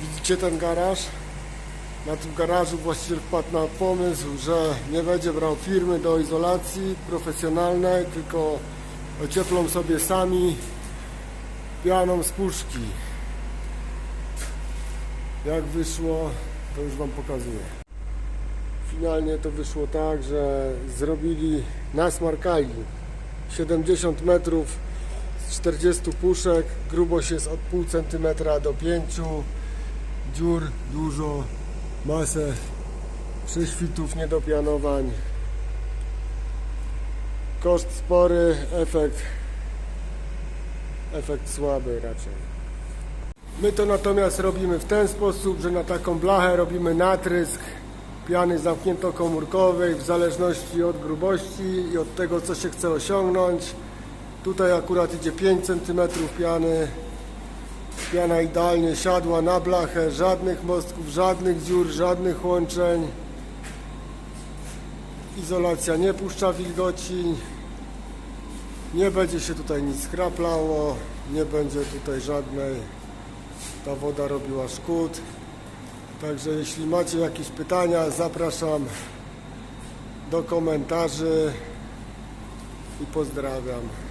Widzicie ten garaż? Na tym garażu właściciel wpadł na pomysł, że nie będzie brał firmy do izolacji profesjonalnej, tylko ocieplą sobie sami pianą z puszki. Jak wyszło, to już Wam pokazuję. Finalnie to wyszło tak, że zrobili, nasmarkali 70 metrów z 40 puszek, grubość jest od pół centymetra do 5, dziur dużo, masę prześwitów, niedopianowań. Koszt spory, efekt, efekt słaby raczej. My to natomiast robimy w ten sposób, że na taką blachę robimy natrysk piany zamkniętokomórkowej w zależności od grubości i od tego co się chce osiągnąć. Tutaj akurat idzie 5 cm piany. Piana idealnie siadła na blachę, żadnych mostków, żadnych dziur, żadnych łączeń. Izolacja nie puszcza wilgoci. Nie będzie się tutaj nic skraplało, nie będzie tutaj żadnej ta woda robiła szkód. Także jeśli macie jakieś pytania, zapraszam do komentarzy i pozdrawiam.